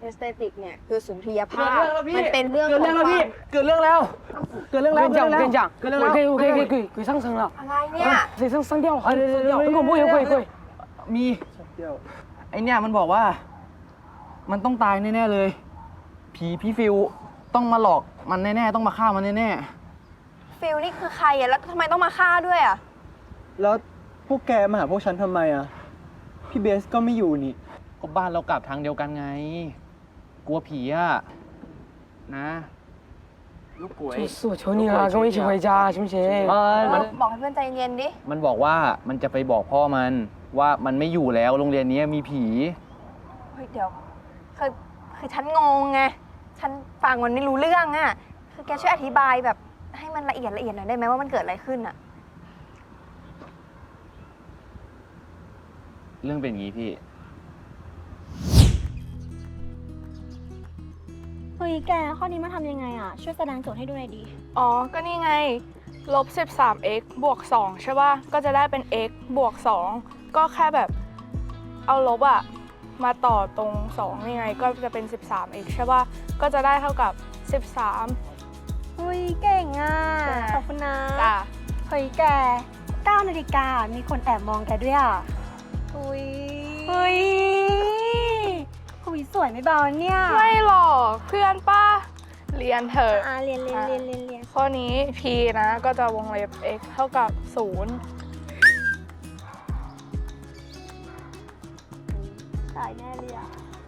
เอสเตติกเนี่ยคือสุนทรีย เกิ ภา ด พ เรื่องแล้วพี่ มันเป็นเรื่อง เกิดเรื่องแล้ว ข พี่ ความ เกิดเรื่องแล้ว เกิดเรื่อง 我 แล้ว 跟你讲，我跟你讲， เกิดเรื่อง 我 แล้ว 可以，我可以，可以，鬼鬼上身了， อะไรเนี่ย 鬼上上吊了， เดี๋ยวเดี๋ยวเดี๋ยว 很恐怖，有鬼鬼。 มีไอเนี่ยมันบอกว่า มันต้องตายแน่ๆเลย ผีพี่ฟิวต้องมาหลอกมันแน่ๆต้องมาฆ่ามันแน่ ฟิลนี่คือใครอะแล้วทำไมต้องมาฆ่าด้วยอะ แล้วพวกแกมาหาพวกฉันทำไมอ่ะ พี่เบสก็ไม่อยู่นี่ ๆก็บ้านเรากลับทางเดียวกันไง กลัวผีอะนะ ลูกกวย 就是我求你了，跟我一起回家，行不行？ เออมัน บอกให้เพื่อนใจเย็นดิ มันบอกว่ามันจะไปบอกพ่อมันว่ามันไม่อยู่แล้วโรงเรียนนี้มีผี เฮ้ยเดี๋ยวคือคือฉันงงไง ฉันฟังมันไม่รู้เรื่องอะคือแกช่วยอธิบายแบบให้มันละเอียดละเอียดหน่อยได้ไหมว่ามันเกิดอะไรขึ้นอะ เรื่องเป็นอย่างนี้พี่ เฮ้ยแกข้อนี้มาทำยังไงอะ ช่วยแสดงโจทย์ให้ดูหน่อยดี อ๋อ ก็นี่ไง ลบ 13x บวก 2 ใช่ป่ะ ก็จะได้เป็น x บวก 2 ก็แค่แบบเอาลบอะมาต่อตรง2นี่ไง ก็จะเป็น 13x ใช่ป่ะ ก็จะได้เท่ากับ 13เฮ้ยเก่งอะ ขอบคุณนะจ้ะเฮ้ยแก9นาฬิกามีคนแอบมองแกด้วยอะ อุ้ย เฮ้ย หุยสวยไม่เบาเนี่ยไม่หรอกเพื่อนป้าเรียนเถอะอ่าเรียนเรียนเรียนเรียนเรียนข้อนี้ p นะก็จะวงเล็บ x เท่ากับ0สายแน่เลยอะ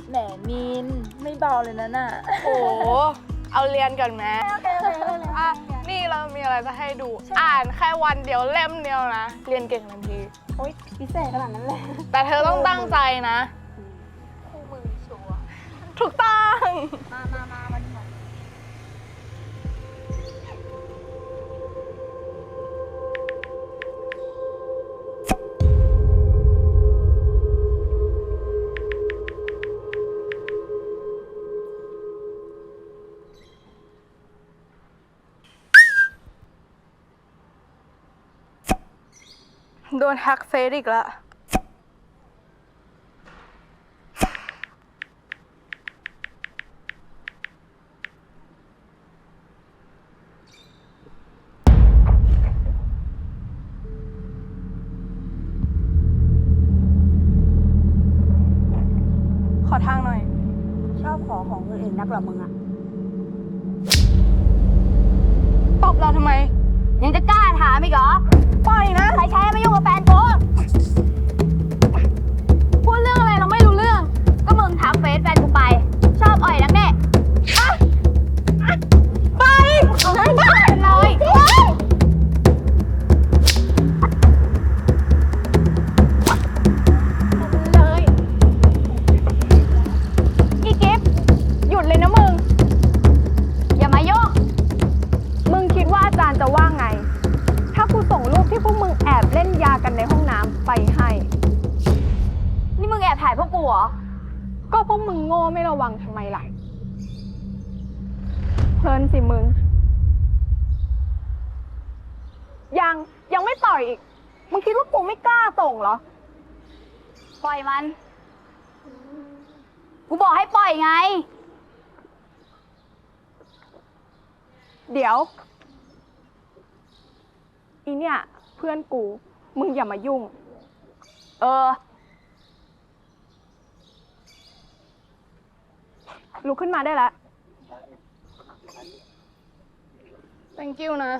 แหมมินไม่เบาเลยนะน่ะโอ้เอาเรียนก่อนไหมโอเคโอเคโอเคอะนี่เรามีอะไรจะให้ดู อ่านแค่วันเดียวเล่มเดียวนะ เรียนเก่งทันที โอ๊ยพิเศษขนาดนั้นเลย แต่เธอต้องตั้งใจนะคู่มือชัวร์ ถูกต้อง มามามาวันนี้โดนแฮกเฟซอีกแล้ว อของคนอื่นนักเหรอมึงอะตบเราทำไม ยังจะกล้าถามอีกเหรอปล่อยนะ ใครใช้ไม่ยุ่งกับแฟนกู เหรอ ก็พวกมึงโง่ไม่ระวังทำไมล่ะ เพลินสิมึง ยังยังไม่ปล่อยอีก มึงคิดว่ากูไม่กล้าส่งเหรอ ปล่อยมัน กูบอกให้ปล่อยไง เดี๋ยว อีเนี่ย เพื่อนกู มึงอย่ามายุ่ง เออ ลุกขึ้นมาได้แล้ว thank you นะ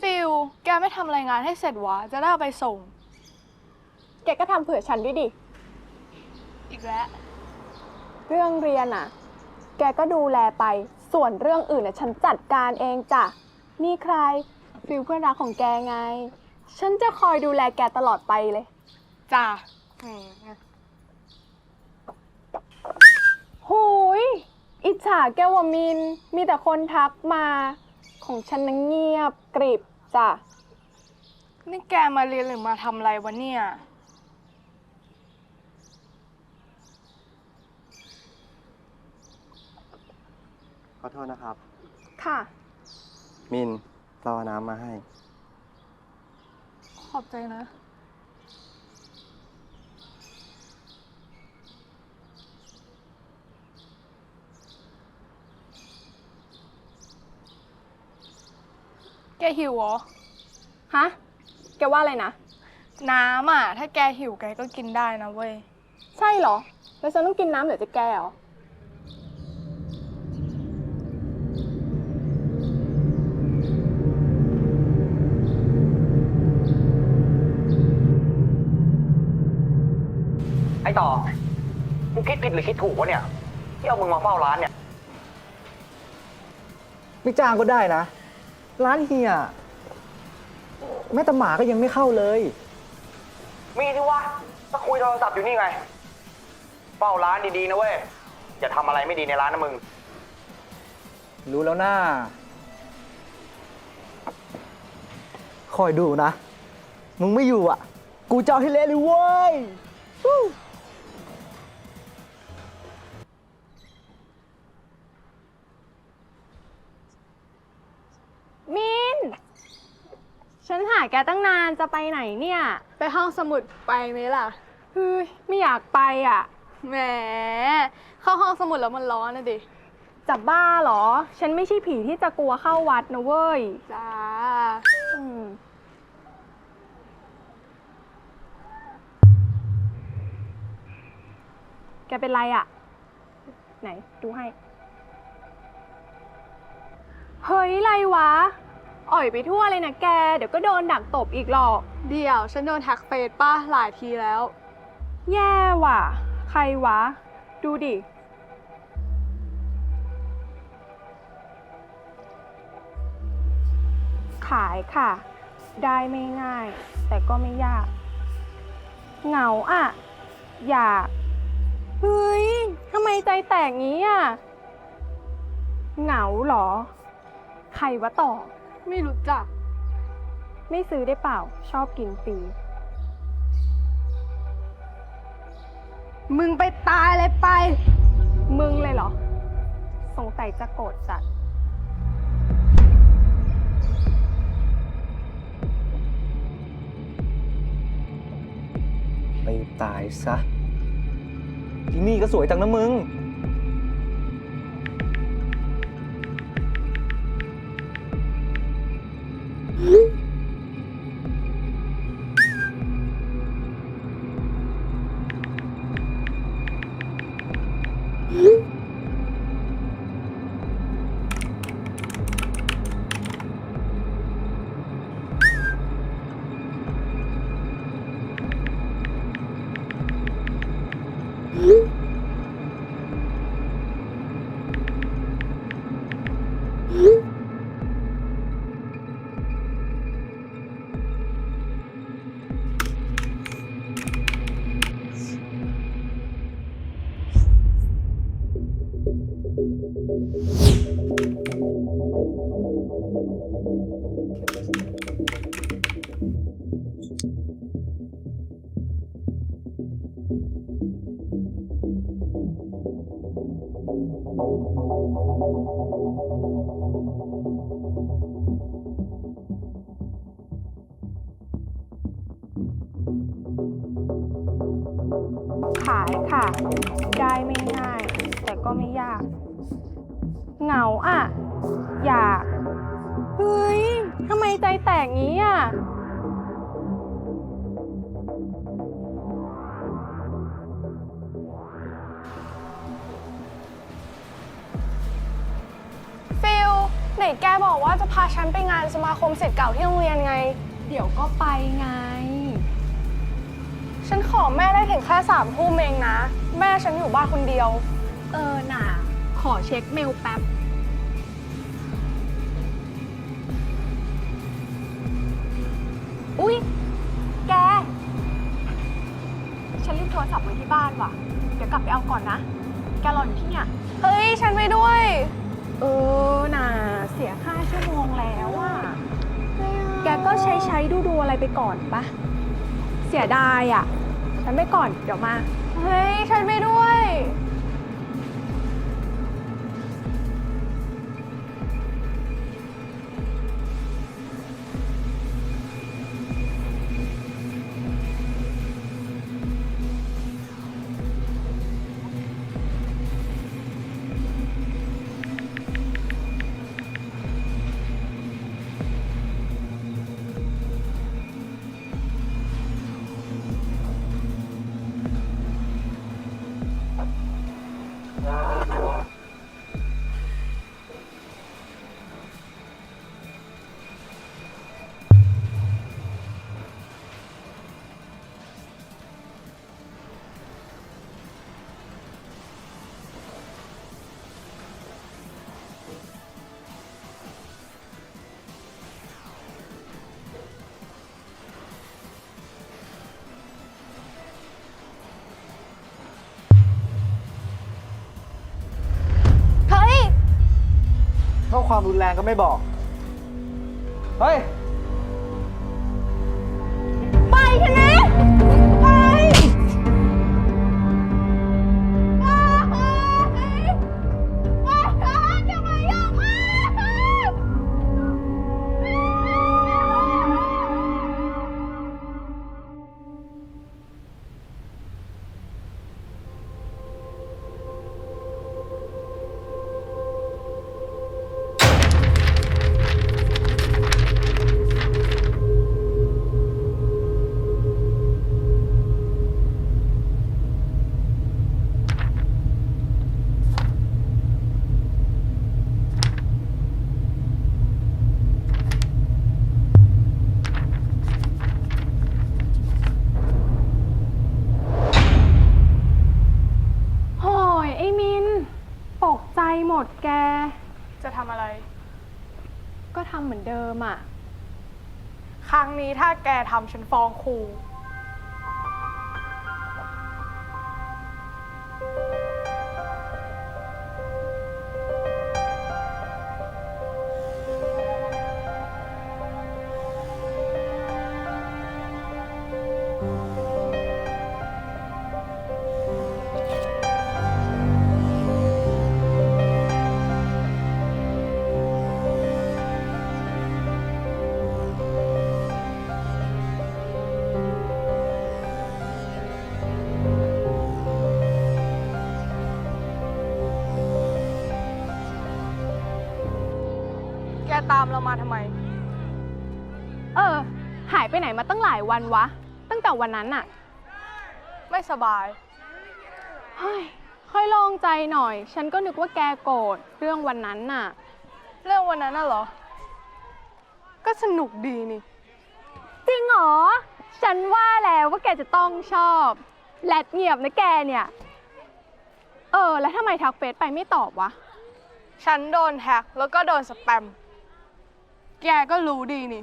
ฟิลแกไม่ทำรายงานให้เสร็จวะ จะได้เอาไปส่ง แกก็ทำเผื่อฉันด้วยดิ อีกแล้ว เรื่องเรียนอะ แกก็ดูแลไป ส่วนเรื่องอื่นน่ะฉันจัดการเองจ้ะ นี่ใคร ฟิลเพื่อนรักของแกไง ฉันจะคอยดูแลแกตลอดไปเลย จ้าอืม หูย อิจ ฉาแกว่ามิน มีแต่คนทักมา ของฉันนังเงียบกริบจ้ะ นี่แกมาเรียนหรือมาทำอะไรวะเนี่ย ขอโทษนะครับ ค่ะ มินเราเอาน้ำมาให้ ขอบใจนะ แกหิวเหรอ ฮะ แกว่าอะไรนะ น้ำอะ ถ้าแกหิวแกก็กินได้นะเว้ย ใช่เหรอ แล้วฉันต้องกินน้ำเหลือจะแกเหรอ ไอ้ต่อมึงคิดผิดหรือคิดถูกวะเนี่ย ที่เอามึงมาเฝ้าร้านเนี่ย ไม่จ้างก็ได้นะ ร้านเฮียแม่แต่หมาก็ยังไม่เข้าเลย มีที่วะก็คุยโทรศัพท์อยู่นี่ไง เฝ้าร้านดีๆนะเว้ย อย่าทำอะไรไม่ดีในร้านนะมึง รู้แล้วนะคอยดูนะ มึงไม่อยู่อะ กูจะเอาให้เละเลยเว้ย ฉันหาแกตั้งนานจะไปไหนเนี่ย ไปห้องสมุดไปไหมล่ะเฮ้ยไม่อยากไปอะ แหม เข้าห้องสมุดแล้วมันร้อนนะดิจะบ้าเหรอ ฉันไม่ใช่ผีที่จะกลัวเข้าวัดนะเว้ย จ้า อืม แกเป็นไรอะ่ะ ไหน ดูให้ เฮ้ยไรวะ อ่อยไปทั่วเลยนะแก เดี๋ยวก็โดนดักตบอีกหรอก เดี๋ยวฉันโดนแท็กเฟซป้าหลายทีแล้ว แย่ว่ะ ใครวะ ดูดิ ขายค่ะ ได้ไม่ง่าย แต่ก็ไม่ยาก เหงาอะ อยาก เฮ้ยทำไมใจแตกงี้อะ เหงาเหรอ ใครวะต่อ ไม่รู้จัก ไม่ซื้อได้เปล่า ชอบกินฟรี มึงไปตายเลยไป มึงเลยเหรอ สงสัยจะโกรธจัด ไปตายซะ ที่นี่ก็สวยจังนะมึง ขานสมาคมศิษย์เก่าที่โรงเรียนไง เดี๋ยวก็ไปไง ฉันขอแม่ได้ถึงแค่สามทุ่มเองนะ แม่ฉันอยู่บ้านคนเดียว เออน่ะ ขอเช็คเมลแป๊บ อุ๊ย แก ฉันลืมโทรศัพท์ไว้ที่บ้านว่ะ เดี๋ยวกลับไปเอาก่อนนะ แกรออยู่ที่เนี่ย เฮ้ย ฉันไปด้วย เออน่ะ เสียค่าชั่วโมงแล้วอะแกก็ใช้ใช้ดูดูอะไรไปก่อนปะเสียดายอะ ฉันไปก่อนเดี๋ยวมา เฮ้ย ฉันไปด้วย ความรุนแรงก็ไม่บอก เฮ้ย หมดแก จะทำอะไร ก็ทำเหมือนเดิมอะครั้งนี้ถ้าแกทำฉันฟ้องครูามเรามาทำไม เออ หายไปไหนมาตั้งหลายวันวะ ตั้งแต่วันนั้นอะไม่สบาย เฮ้ย ค่อยลองใจหน่อย ฉันก็นึกว่าแกโกรธเรื่องวันนั้นน่ะ เรื่องวันนั้นน่ะเหรอ ก็สนุกดีนี่ จริงเหรอ ฉันว่าแล้วว่าแกจะต้องชอบ แลดเงียบนะแกเนี่ย เออ แล้วทำไมทักเฟซไปไม่ตอบวะ ฉันโดนแฮ็กแล้วก็โดนสแปม แกก็รู้ดีนี่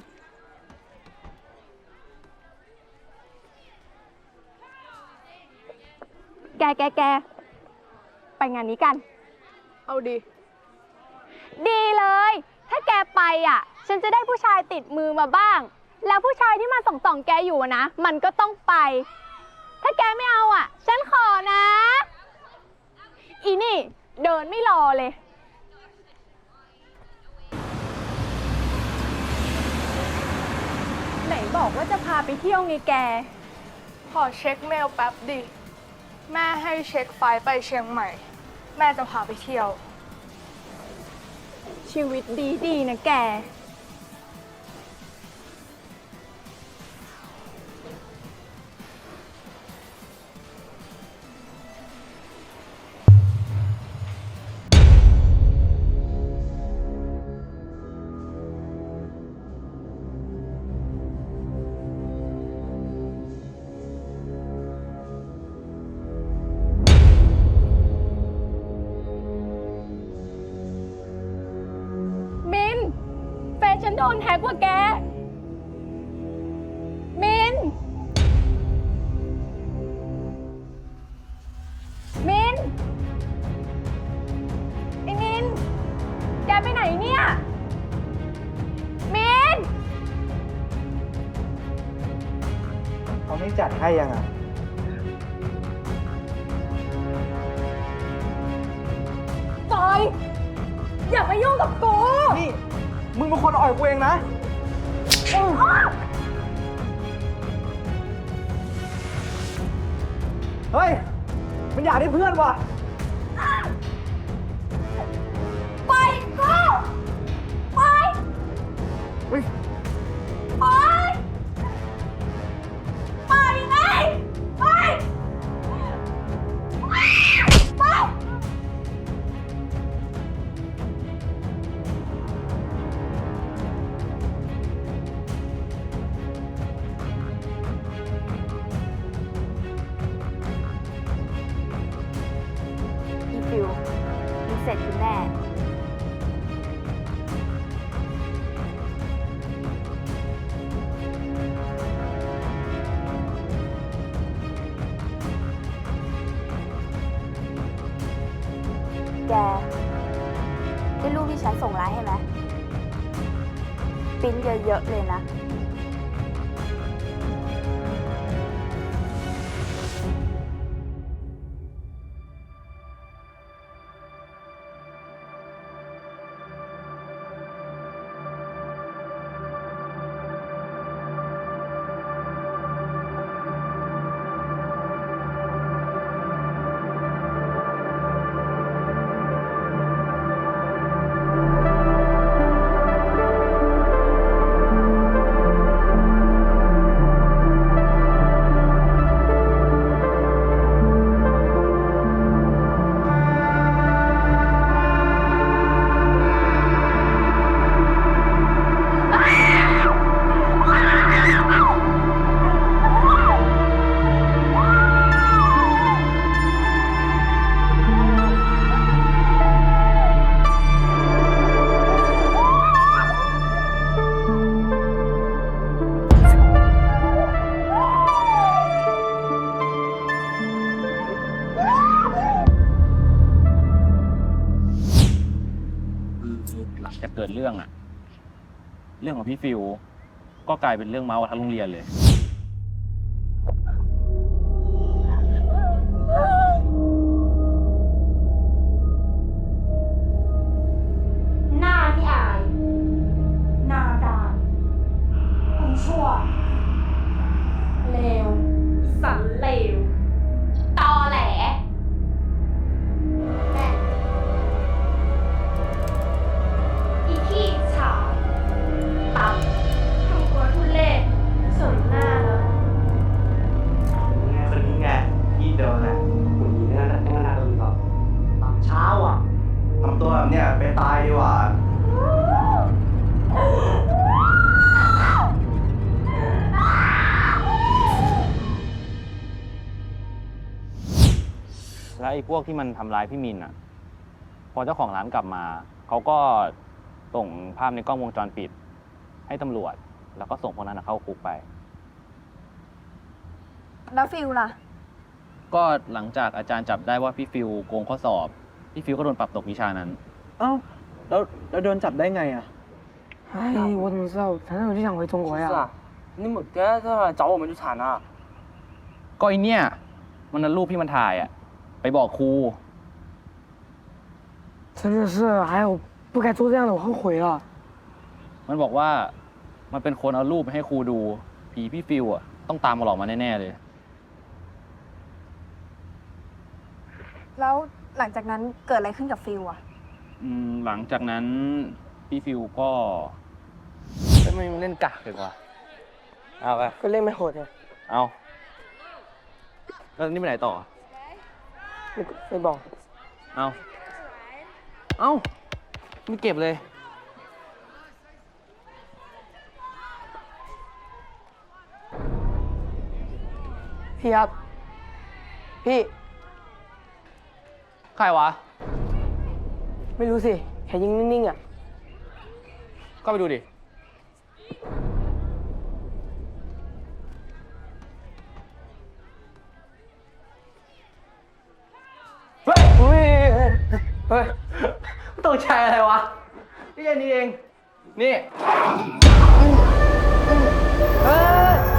แกแกแกไปงานนี้กัน เอาดี ดีเลย ถ้าแกไปอะ ฉันจะได้ผู้ชายติดมือมาบ้าง แล้วผู้ชายที่มาส่องส่องๆแกอยู่อะนะ มันก็ต้องไป ถ้าแกไม่เอาอะ ฉันขอนะ อีนี่ เดินไม่รอเลย ไหน บอกว่าจะพาไปเที่ยวไงแก ขอเช็คเมลแป๊บดิ แม่ให้เช็คไฟล์ไปเชียงใหม่ แม่จะพาไปเที่ยว ชีวิตดีดีๆนะแก ให้ยังอะปอย อย่ามายุ่งกับกูนี่ มึงเป็นคนอ่อยกูเองนะ เฮ้ย มันอยากได้เพื่อนว่ะ แกได้รูปที่ฉันส่งไลน์ให้ไหมปริ้นเยอะๆเลยนะ จะเกิดเรื่องอะเรื่องของพี่ฟิว ก็กลายเป็นเรื่องเมาส์ทั้งโรงเรียนเลย พวกที่มันทำร้ายพี่มินอ่ะ พอเจ้าของร้านกลับมา เขาก็ส่งภาพในกล้องวงจรปิด ให้ตำรวจ แล้วก็ส่งพวกนั้นนะเข้าคุกไป แล้วฟิลล่ะ ก็หลังจากอาจารย์จับได้ว่าพี่ฟิวโกงข้อสอบ พี่ฟิวก็โดนปรับตกวิชานั้น เอ้า แล้วแล้วโดนจับได้ไงอ่ะ 哎，我怎么知道？反正我就想回中国呀。你没跟他找我们就惨了。 ก็ไอเนี่ย มันนั้นรูปที่มันถ่ายอ่ะ ไปบอกครู 真的是，哎呦，不该做这样的，我后悔了。 มันบอกว่ามันเป็นคนเอารูปไปให้ครูดู ผีพี่ฟิวอ่ะต้องตามมาหลอกมาแน่ๆเลย แล้วหลังจากนั้นเกิดอะไรขึ้นกับฟิลอะ อืมหลังจากนั้นพี่ฟิวก็ ทำไมมันเล่นกากเลยวะเอาไป ก็เล่นไม่โหดไง เอาแล้วนี่ไปไหนต่อ ไม่ไม่บอก เอาเอ้าไม่เก็บเลย พี่ครับ พี่ ใครวะ ไม่รู้สิแค่ยิงนิ่งๆอะ ก็ไปดูดิ เฮ้ย เฮ้ย เฮ้ยตกใจอะไรวะนี่แค่นี้เอง นี่เฮ้ย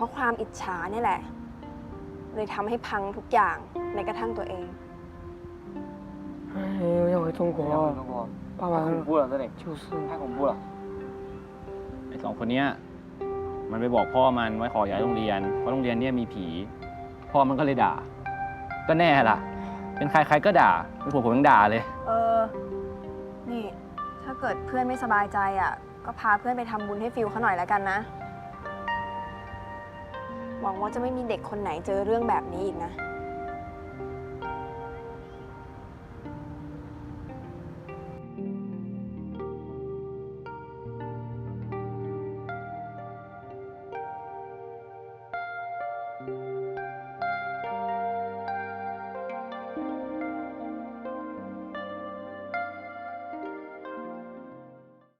ราะความอิจฉาเนี่ยแหละ เลยทำให้พังทุกอย่างในกระทั่งตัวเอง 哎，我想回中国。爸爸恐怖了这里就是。太恐怖了 ไอ้สองคนเนี้ยมันไปบอกพ่อมันไว้ขอย้ายโรงเรียน เพราะโรงเรียนเนี่ยมีผี พ่อมันก็เลยด่า ก็แน่ล่ะ เป็นใครใครก็ด่า เป็นผมผมยังด่าเลย เออ นี่ ถ้าเกิดเพื่อนไม่สบายใจอ่ะ ก็พาเพื่อนไปทำบุญให้ฟิลเขาหน่อยแล้วกันนะ หวังว่าจะไม่มีเด็กคนไหนเจอเรื่องแบบนี้อีกนะ